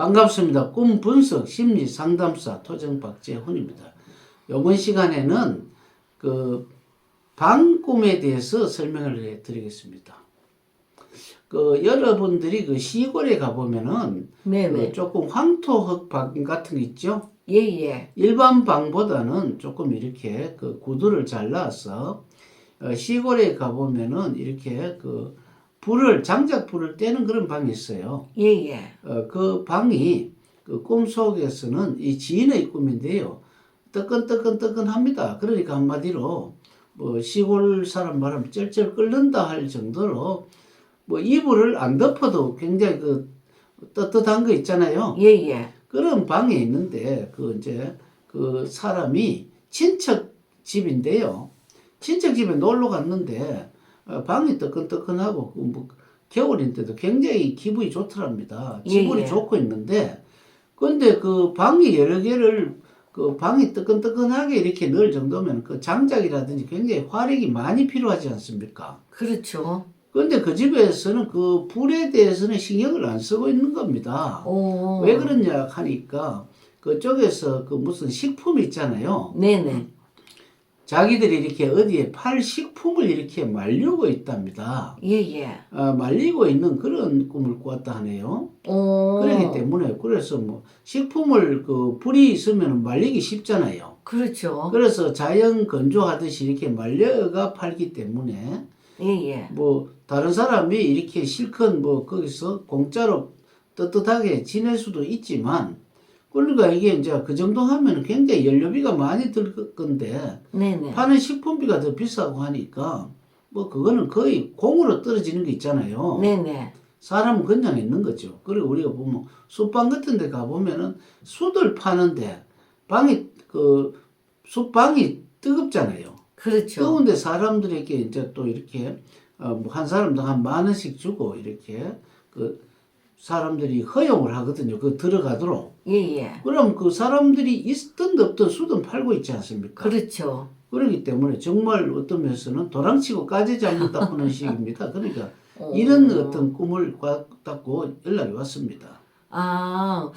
반갑습니다. 꿈 분석 심리 상담사 토정 박재훈입니다. 이번 시간에는 그 방꿈에 대해서 설명을 해 드리겠습니다. 그 여러분들이 그 시골에 가 보면은 네네. 그 조금 황토흙 방 같은 거 있죠? 예 예. 일반 방보다는 조금 이렇게 그 구두를 잘라서 어, 시골에 가 보면은 이렇게 그 불을 장작 불을 떼는 그런 방이 있어요. 예예. 어, 그 방이 그 꿈 속에서는 이 지인의 꿈인데요. 뜨끈뜨끈뜨끈합니다. 그러니까 한마디로 뭐 시골 사람 말하면 쩔쩔 끓는다 할 정도로 뭐 이불을 안 덮어도 굉장히 그 떳떳한 거 있잖아요. 예예. 그런 방에 있는데 그 이제 그 사람이 친척 집인데요. 친척 집에 놀러 갔는데 어, 방이 뜨끈뜨끈하고 그뭐 겨울인데도 굉장히 기분이 좋더랍니다. 예, 기분이 예. 좋고 있는데 근데 그 방이 여러 개를 그 방이 뜨끈뜨끈하게 이렇게 넣을 정도면 그 장작이라든지 굉장히 화력이 많이 필요하지 않습니까? 그렇죠. 근데 그 집에서는 그 불에 대해서는 신경을 안 쓰고 있는 겁니다. 오. 왜 그러냐 하니까 그쪽에서 그 무슨 식품 있잖아요. 네네. 자기들이 이렇게 어디에 팔 식품을 이렇게 말리고 있답니다. 예 예. 아, 말리고 있는 그런 꿈을 꾸었다 하네요. 오. 그렇기 때문에 그래서 뭐 식품을 그 불이 있으면 말리기 쉽잖아요. 그렇죠. 그래서 자연 건조하듯이 이렇게 말려가 팔기 때문에 예 예. 뭐 다른 사람이 이렇게 실컷 뭐 거기서 공짜로 떳떳하게 지낼 수도 있지만 그러니까 이게 이제 그 정도 하면 굉장히 연료비가 많이 들 건데 네네. 파는 식품비가 더 비싸고 하니까 뭐 그거는 거의 공으로 떨어지는 게 있잖아요. 네네. 사람은 그냥 있는 거죠. 그리고 우리가 보면 숯방 같은 데 가보면은 숯을 파는데 방이 그 숯방이 뜨겁잖아요. 그렇죠. 뜨거운데 사람들에게 이제 또 이렇게 어, 뭐한 사람당 한 만 원씩 주고 이렇게 그 사람들이 허용을 하거든요. 그 들어가도록. 예 예. 그럼 그 사람들이 있든 없든 수든 팔고 있지 않습니까? 그렇죠. 그렇기 때문에 정말 어떤 면에서는 도랑치고 까지 잡는다 하는 식입니다. 그러니까 오. 이런 어떤 꿈을 꿨다고 연락이 왔습니다. 아,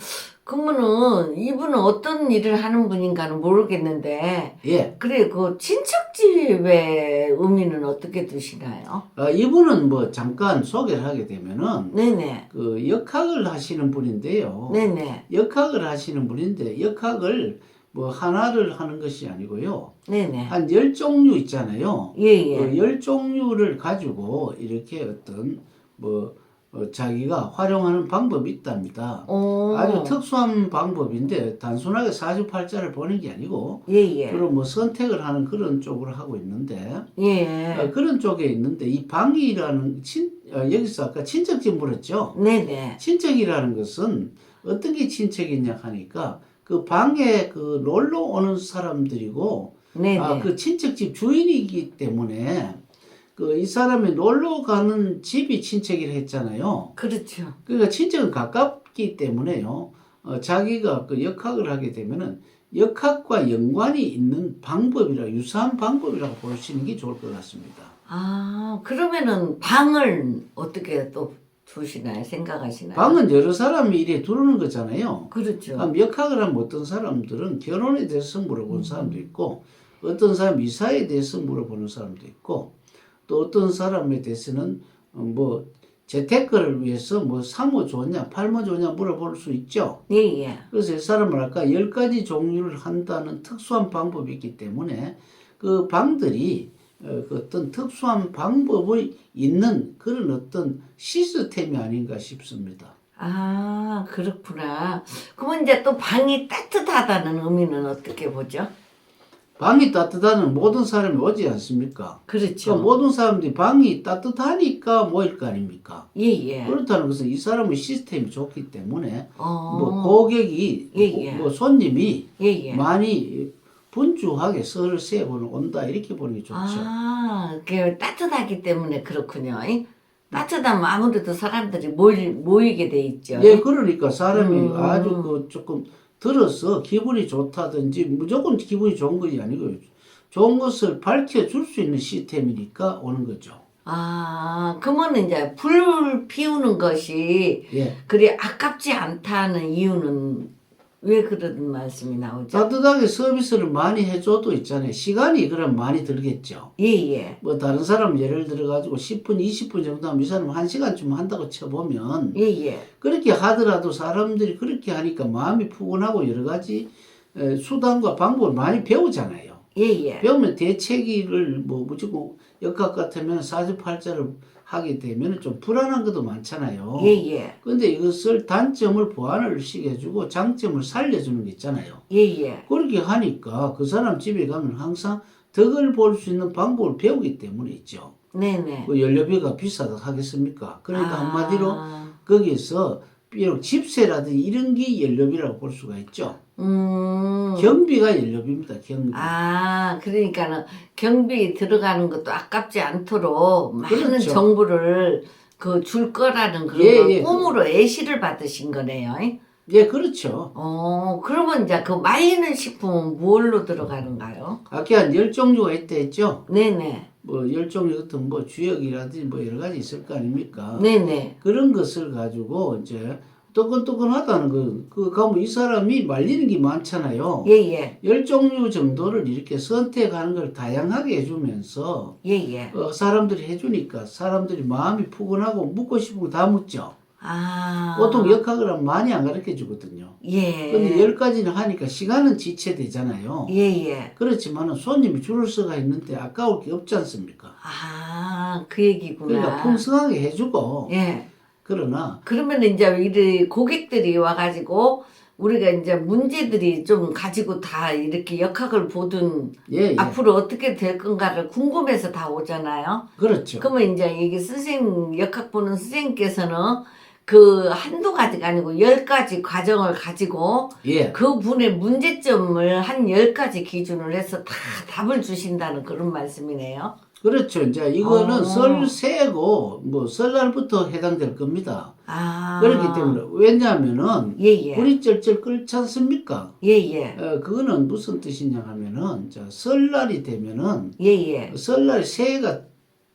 그러면은 이분은 어떤 일을 하는 분인가는 모르겠는데, 예. 그래, 그 친척집의 의미는 어떻게 두시나요? 아, 이분은 뭐 잠깐 소개를 하게 되면은 네네. 그 역학을 하시는 분인데요. 네네. 역학을 하시는 분인데 역학을 뭐 하나를 하는 것이 아니고요. 네네. 한 열 종류 있잖아요. 예예. 그 열 종류를 가지고 이렇게 어떤 뭐 어, 자기가 활용하는 방법이 있답니다. 오. 아주 특수한 방법인데 단순하게 사주팔자를 보는 게 아니고 예 예. 주로 뭐 선택을 하는 그런 쪽으로 하고 있는데 예. 어, 그런 쪽에 있는데 이 방이라는 친 어, 여기서 아까 친척집 물었죠. 네네. 친척이라는 것은 어떤 게 친척이냐 하니까 그 방에 그 놀러 오는 사람들이고 네네. 아, 그 친척집 주인이기 때문에 그 이 사람이 놀러 가는 집이 친척이라 했잖아요. 그렇죠. 그러니까 친척은 가깝기 때문에요. 어, 자기가 그 역학을 하게 되면은 역학과 연관이 있는 방법이라 유사한 방법이라고 보시는 게 좋을 것 같습니다. 아, 그러면은 방을 어떻게 또 두시나요? 생각하시나요? 방은 여러 사람이 이래 들어오는 거잖아요. 그렇죠. 그럼 역학을 하면 어떤 사람들은 결혼에 대해서 물어보는 음. 사람도 있고 어떤 사람 이사에 대해서 물어보는 사람도 있고 또 어떤 사람에 대해서는 어, 뭐 재테크를 위해서 뭐 사모 좋냐 팔모 좋냐 물어볼 수 있죠. 예 예. 그래서 이 사람은 아까 열 가지 종류를 한다는 특수한 방법이 있기 때문에 그 방들이 어, 그 어떤 특수한 방법이 있는 그런 어떤 시스템이 아닌가 싶습니다. 아, 그렇구나. 그러면 이제 또 방이 따뜻하다는 의미는 어떻게 보죠? 방이 따뜻하면 모든 사람이 오지 않습니까? 그렇죠. 그 모든 사람들이 방이 따뜻하니까 모일 거 아닙니까? 예 예. 그렇다는 것은 이 사람의 시스템이 좋기 때문에 어. 뭐 고객이 예, 예. 뭐 손님이 예 예. 많이 분주하게 설을 세고는 온다 이렇게 보는 게 좋죠. 아, 그 따뜻하기 때문에 그렇군요. 이? 따뜻하면 아무래도 사람들이 모이, 모이게 돼 있죠. 예, 그러니까 사람이 음. 아주 그 조금 들어서 기분이 좋다든지 무조건 기분이 좋은 것이 아니고 좋은 것을 밝혀줄 수 있는 시스템이니까 오는 거죠. 아, 그러면 이제 불 피우는 것이 예. 그리 아깝지 않다는 이유는 왜 그런 말씀이 나오죠? 따뜻하게 서비스를 많이 해줘도 있잖아요. 시간이 그럼 많이 들겠죠. 예, 예. 뭐 다른 사람 예를 들어 가지고 10분, 20분 정도 하면 이 사람 한 시간쯤 한다고 쳐보면 예, 예. 그렇게 하더라도 사람들이 그렇게 하니까 마음이 푸근하고 여러 가지 에, 수단과 방법을 많이 배우잖아요. 예, 예. 배우면 대체기를 뭐 무조건 역학 같으면 사주팔자를 하게 되면 좀 불안한 것도 많잖아요. 예, 예. 근데 이것을 단점을 보완을 시켜주고 장점을 살려주는 게 있잖아요. 예, 예. 그렇게 하니까 그 사람 집에 가면 항상 덕을 볼 수 있는 방법을 배우기 때문에 있죠. 네네. 그 연료비가 비싸다 하겠습니까? 그러니까 아. 한마디로 거기에서 비록 집세라든지 이런 게 연료비라고 볼 수가 있죠. 음. 경비가 연료비입니다. 경비. 아, 그러니까는 경비 들어가는 것도 아깝지 않도록 많은 그렇죠. 정보를 그 줄 거라는 그런 예, 걸 예. 꿈으로 애시를 받으신 거네요. 예, 그렇죠. 어, 그러면 이제 그 말리는 식품은 뭘로 들어가는가요? 아까 한 열 종류가 있다 했죠. 네네. 뭐 열 종류 같은 뭐 주역이라든지 뭐 여러 가지 있을 거 아닙니까? 네네. 그런 것을 가지고 이제 뜨끈뜨끈하다는 거, 그 가면 이 사람이 말리는 게 많잖아요. 예 예. 열 종류 정도를 이렇게 선택하는 걸 다양하게 해주면서 예 예. 어, 사람들이 해주니까 사람들이 마음이 푸근하고 묻고 싶은 거 다 묻죠. 아. 보통 역학을 하면 많이 안 가르쳐 주거든요. 예. 근데 열 가지는 하니까 시간은 지체되잖아요. 예 예. 그렇지만은 손님이 줄을 서가 있는데 아까울 게 없지 않습니까? 아, 그 얘기구나. 그러니까 풍성하게 해주고 예. 그러나 그러면 이제 이 고객들이 와가지고 우리가 이제 문제들이 좀 가지고 다 이렇게 역학을 보든 예, 예. 앞으로 어떻게 될 건가를 궁금해서 다 오잖아요. 그렇죠. 그러면 이제 이게 선생 역학 보는 선생님께서는 그 한두 가지가 아니고 열 가지 과정을 가지고 예. 그 분의 문제점을 한 열 가지 기준을 해서 다 답을 주신다는 그런 말씀이네요. 그렇죠. 이제 이거는 어. 설 세고 뭐 설날부터 해당될 겁니다. 아. 그렇기 때문에 왜냐하면은 예 예. 불이 쩔쩔 끓지 않습니까? 예예. 어, 그거는 무슨 뜻이냐 하면은 자, 설날이 되면은 예예. 설날 새해가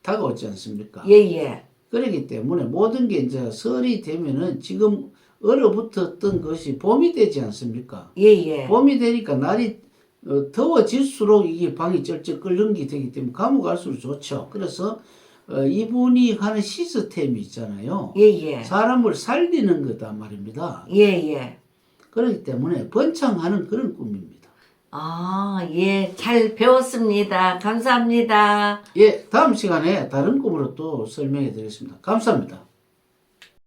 다가오지 않습니까? 예예. 그렇기 때문에 모든 게 이제 설이 되면은 지금 얼어붙었던 것이 봄이 되지 않습니까? 예예. 봄이 되니까 날이 어, 더워질수록 이게 방이 쩔쩔 끓는 게 되기 때문에 가면 갈수록 좋죠. 그래서 어, 이분이 하는 시스템이 있잖아요. 예 예. 사람을 살리는 거다 말입니다. 예 예. 그렇기 때문에 번창하는 그런 꿈입니다. 아, 예. 잘 배웠습니다. 감사합니다. 예, 다음 시간에 다른 꿈으로 또 설명해 드리겠습니다. 감사합니다.